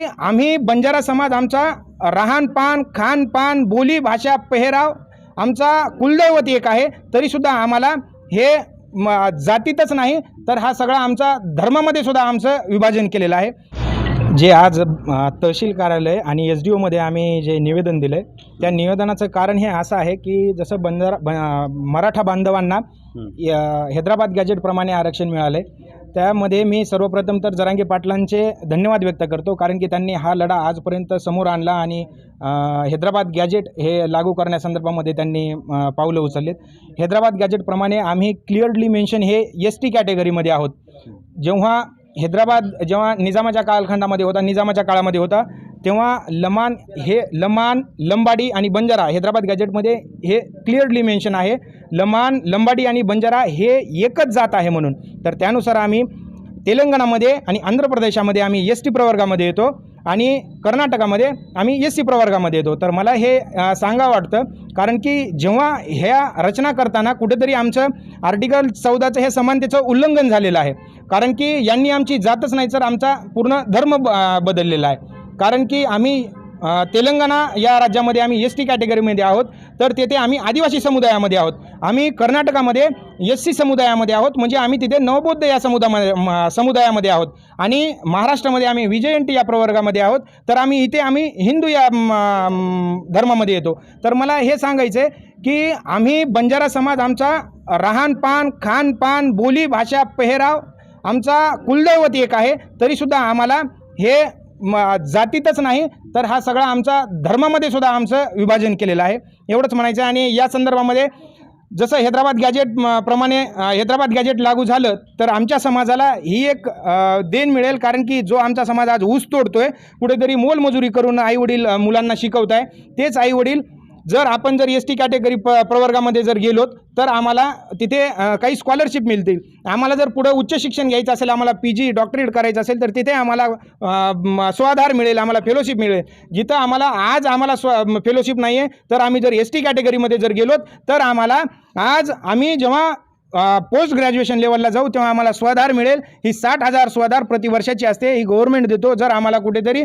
आम्ही बंजारा समाज आमचा राहणपान खानपान बोली भाषा पेहराव आमचा कुलदैवत एक आहे. तरीसुद्धा आम्हाला हे म जातीतच नाही तर हा सगळा आमचा धर्मामध्ये सुद्धा आमचं विभाजन केलेलं आहे. जे आज तहसील कार्यालय आणि एस डी ओमध्ये आम्ही जे निवेदन दिलं आहे त्या निवेदनाचं कारण हे असं आहे की जसं बंजारा ब मराठा बांधवांना हैदराबाद गॅजेटप्रमाणे आरक्षण मिळालं त्यामध्ये मी सर्वप्रथम तर जरांगे पाटलांचे धन्यवाद व्यक्त करतो कारण की त्यांनी हा लढा आजपर्यंत समोर आणला आणि हैदराबाद गॅजेट हे लागू करण्यासंदर्भामध्ये त्यांनी पावलं उचललेत. हैदराबाद गॅजेटप्रमाणे आम्ही क्लिअरली मेन्शन हे एस टी कॅटेगरीमध्ये आहोत. जेव्हा हैदराबाद जेव्हा निजामाच्या कालखंडामध्ये होता निजामाच्या काळामध्ये होता तेव्हा लमान हे लमान लंबाडी आणि बंजारा हैदराबाद गॅजेटमध्ये हे क्लिअरली मेन्शन आहे. लमान लंबाडी आणि बंजारा हे एकच जात आहे म्हणून. तर त्यानुसार आम्ही तेलंगणामध्ये आणि आंध्र प्रदेशामध्ये आम्ही एस टी प्रवर्गामध्ये येतो आणि कर्नाटकामध्ये आम्ही एस सी प्रवर्गामध्ये येतो. तर मला हे सांगा सांगावं वाटतं कारण की जेव्हा ह्या रचना करताना कुठेतरी आमचं आर्टिकल चौदाचं हे समानतेचं उल्लंघन झालेलं आहे. कारण की यांनी आमची जातच नाही तर आमचा पूर्ण धर्म ब बदललेला आहे. कारण की आम्ही तेलंगणा या राज्यामध्ये आम्ही एस टी कॅटेगरीमध्ये आहोत तर तेथे आम्ही आदिवासी समुदायामध्ये आहोत. आम्ही कर्नाटकामध्ये एस सी समुदायामध्ये आहोत म्हणजे आम्ही तिथे नवबौद्ध या समुदायामध्ये म- समुदायामध्ये आहोत. आणि महाराष्ट्रामध्ये आम्ही विजयंती या प्रवर्गामध्ये आहोत तर आम्ही इथे आम्ही हिंदू या धर्मामध्ये येतो. तर मला हे सांगायचं आहे की आम्ही बंजारा समाज आमचा राहणपान खानपान बोली भाषा पेहराव आमचा कुलदैवत एक आहे तरीसुद्धा आम्हाला हे म जातीतच नाही तर हा सगळा आमचा धर्मामध्ये सुद्धा आमचं विभाजन केलेलं आहे. एवढंच म्हणायचं आहे. आणि या संदर्भामध्ये जसं हैदराबाद गॅजेट प्रमाणे हैदराबाद गॅजेट लागू झालं तर आमच्या समाजाला ही एक देण मिळेल. कारण की जो आमचा समाज आज ऊस तोडतोय कुठेतरी मोलमजुरी करून आईवडील मुलांना शिकवत आहे तेच आईवडील जर आपण जर एस टी कॅटेगरी प प्रवर्गामध्ये जर गेलोत तर आम्हाला तिथे काही स्कॉलरशिप मिळतील. आम्हाला जर पुढं उच्च शिक्षण घ्यायचं असेल आम्हाला पी जी डॉक्टरेट करायचं असेल तर तिथे आम्हाला स्वाधार मिळेल आम्हाला फेलोशिप मिळेल. जिथं आम्हाला आज आम्हाला स्व फेलोशिप नाही आहे तर आम्ही जर एस टी कॅटेगरीमध्ये जर गेलोत तर आम्हाला आज आम्ही जेव्हा पोस्ट ग्रॅज्युएशन लेवलला जाऊ तेव्हा आम्हाला स्वाधार मिळेल. ही साठ हजार स्वाधार प्रतिवर्षाची असते ही गव्हर्नमेंट देतो. जर आम्हाला कुठेतरी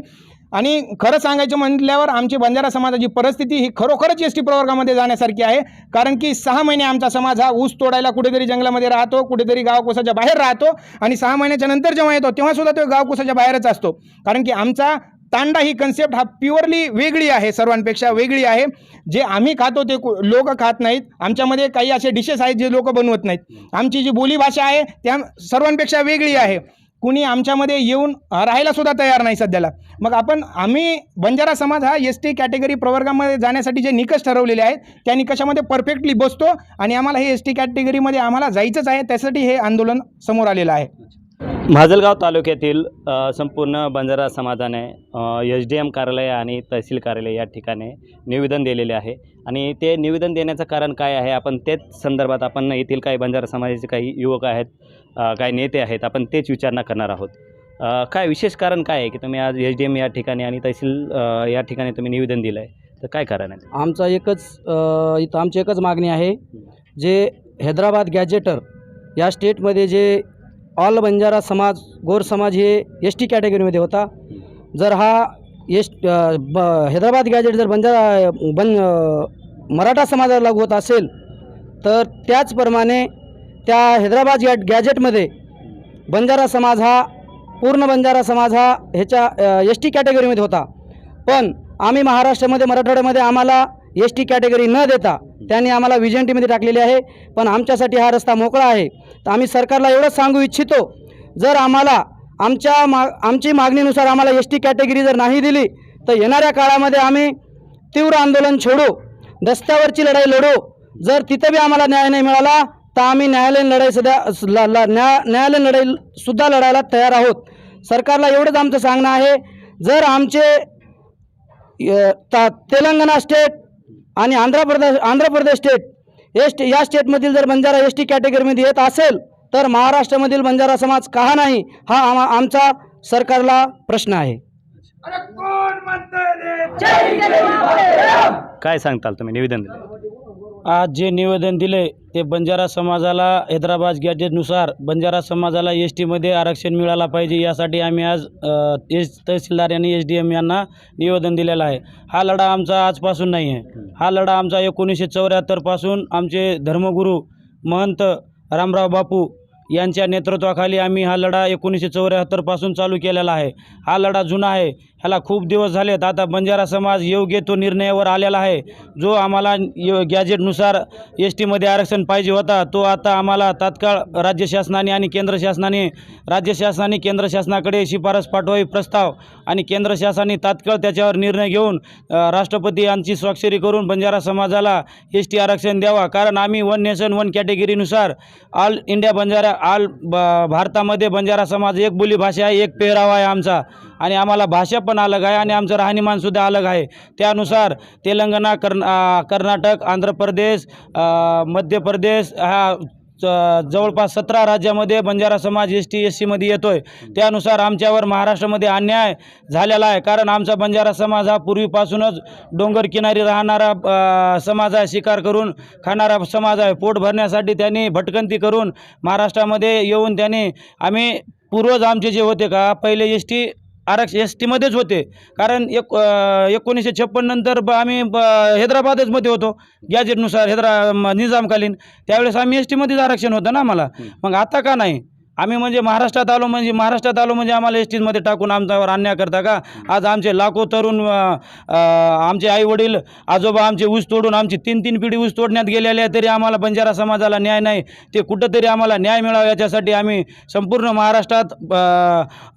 आणि खरं सांगायचं म्हटल्यावर आमची बंजारा समाजाची परिस्थिती ही खरोखरच एस टी प्रवर्गामध्ये जाण्यासारखी आहे. कारण की सहा महिने आमचा समाज हा ऊस तोडायला कुठेतरी जंगलामध्ये राहतो कुठेतरी गावकोसाच्या बाहेर राहतो आणि सहा महिन्याच्या नंतर जेव्हा येतो तेव्हासुद्धा तो गावकोसाच्या बाहेरच असतो. कारण की आमचा तांडा ही कन्सेप्ट हा प्युअरली वेगळी आहे सर्वांपेक्षा वेगळी आहे. जे आम्ही खातो ते लोक खात नाहीत. आमच्यामध्ये काही असे डिशेस आहेत जे लोक बनवत नाहीत. आमची जी बोलीभाषा आहे त्या सर्वांपेक्षा वेगळी आहे. कुणी आमच्यामध्ये येऊन राहायला सुद्धा तयार नाही सध्याला. मग आपण आम्ही बंजारा समाज हा एस टी कॅटेगरी प्रवर्गामध्ये जाण्यासाठी जे निकष ठरवलेले आहेत त्या निकषामध्ये परफेक्टली बसतो आणि आम्हाला हे एस टी कॅटेगरीमध्ये आम्हाला जायचंच आहे त्यासाठी हे आंदोलन समोर आलेलं आहे. माजलगाव तालुक्यातील संपूर्ण बंजारा समाजाने एच डी एम कार्यालय आणि तहसील कार्यालय या ठिकाणी निवेदन दिलेले आहे. आणि ते निवेदन देण्याचं कारण काय आहे? आपण तेच संदर्भात आपण येथील काही बंजारा समाजाचे काही युवक आहेत काही नेते आहेत आपण तेच विचारणा करणार आहोत. काय विशेष कारण काय आहे की तुम्ही आज एच डी एम या ठिकाणी आणि तहसील या ठिकाणी तुम्ही निवेदन दिलं आहे तर काय कारण आहे? आमचा एकच इथं आमची एकच मागणी आहे जे हैदराबाद गॅजेटर या स्टेटमध्ये जे ऑल बंजारा समाज गोर समाज हे एस टी कॅटेगरीमध्ये होता. जर हा एस ब हैदराबाद गॅजेट जर बंजारा बन मराठा समाजाला लागू होत असेल तर त्याचप्रमाणे त्या हैदराबाद गॅ गॅजेटमध्ये बंजारा समाज हा पूर्ण बंजारा समाज हा ह्याच्या एस टी कॅटेगरीमध्ये होता. पण आम्ही महाराष्ट्रामध्ये मराठवाड्यामध्ये आम्हाला एस टी कॅटेगरी न देता त्यांनी आम्हाला विजंटीमध्ये टाकलेली आहे. पण आमच्यासाठी हा रस्ता मोकळा आहे. तर आम्ही सरकारला एवढंच सांगू इच्छितो जर आम्हाला आमच्या मा आमची मागणीनुसार आम्हाला एस टी कॅटेगरी जर नाही दिली तर येणाऱ्या काळामध्ये आम्ही तीव्र आंदोलन छोडू रस्त्यावरची लढाई लढू. जर तिथं बी आम्हाला न्याय नाही मिळाला तर आम्ही न्यायालयीन लढाई सध्या ल- ल- न्या न्यायालयीन लढाईसुद्धा लढायला तयार आहोत. सरकारला एवढंच आमचं सांगणं आहे. जर आमचे य- ता तेलंगणा स्टेट आणि Andhra Pradesh Andhra Pradesh state S T या स्टेटमधील जर बंजारा एस टी कॅटेगरीमध्ये येत असेल तर महाराष्ट्रामधील बंजारा समाज का नाही हा आमा आमचा सरकारला प्रश्न आहे. काय सांगताल तुम्ही? निवेदन दिलं आज जे निवेदन दिले ते बंजारा समाजाला हैदराबाद गॅजेटनुसार बंजारा समाजाला एस टीमध्ये आरक्षण मिळाला पाहिजे यासाठी आम्ही आज एस तहसीलदार यांनी एस डी एम यांना निवेदन दिलेलं आहे. हा लढा आमचा आजपासून नाही आहे. हा लढा आमचा एकोणीसशे चौऱ्याहत्तरपासून आमचे धर्मगुरू महंत रामराव बापू यांच्या नेतृत्वाखाली आम्ही हा लढा एकोणीसशे चौऱ्याहत्तरपासून चालू केलेला आहे. हा लढा जुना आहे. ह्याला खूप दिवस झालेत. आता बंजारा समाज योग्य तो निर्णयावर आलेला आहे. जो आम्हाला यो गॅजेटनुसार एस टीमध्ये आरक्षण पाहिजे होता तो आता आम्हाला तात्काळ राज्य शासनाने आणि केंद्र शासनाने राज्य शासनाने केंद्र शासनाकडे शिफारस पाठवावी प्रस्ताव आणि केंद्र शासनाने तात्काळ त्याच्यावर निर्णय घेऊन राष्ट्रपती यांची स्वाक्षरी करून बंजारा समाजाला एस टी आरक्षण द्यावा. कारण आम्ही वन नेशन वन कॅटेगरीनुसार ऑल इंडिया बंजारा आल ब भारतामध्ये बंजारा समाज एक बोली भाषा आहे एक पेहरावा आहे आमचा. आणि आम्हाला भाषा पण अलग आहे आणि आमचं राहणीमानसुद्धा अलग आहे. त्यानुसार तेलंगणा कर्न कर्नाटक आंध्र प्रदेश मध्य प्रदेश हा जवळपास सतरा राज्यामध्ये बंजारा समाज एस टी एस सीमध्ये येतो आहे त्यानुसार आमच्यावर महाराष्ट्रामध्ये अन्याय झालेला आहे. कारण आमचा बंजारा समाज हा पूर्वीपासूनच डोंगर किनारी राहणारा समाज आहे. शिकार करून खाणारा समाज आहे. पोट भरण्यासाठी त्यांनी भटकंती करून महाराष्ट्रामध्ये येऊन त्यांनी आम्ही पूर्वज आमचे जे होते का पहिले एस टी आरक्ष एस टीमध्येच होते. कारण एक एकोणीसशे छप्पन नंतर ब आम्ही ब हैदराबादचमध्ये होतो. गॅजेटनुसार हैदरा निजामकालीन. त्यावेळेस आम्ही एस टीमध्येच आरक्षण होतं ना आम्हाला. मग आता का नाही? आम्ही म्हणजे महाराष्ट्रात आलो म्हणजे महाराष्ट्रात आलो म्हणजे आम्हाला एस टीमध्ये टाकून आमच्यावर अन्याय करता का? आज आमचे लाखो तरुण आमचे आईवडील आजोबा आमचे ऊस तोडून आमची तीन तीन पिढी ऊस तोडण्यात गेलेले आहे तरी आम्हाला बंजारा समाजाला न्याय नाही. ते कुठंतरी आम्हाला न्याय मिळावा याच्यासाठी आम्ही संपूर्ण महाराष्ट्रात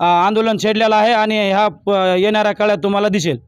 आंदोलन छेडलेलं आहे आणि ह्या प- येणाऱ्या काळात तुम्हाला दिसेल.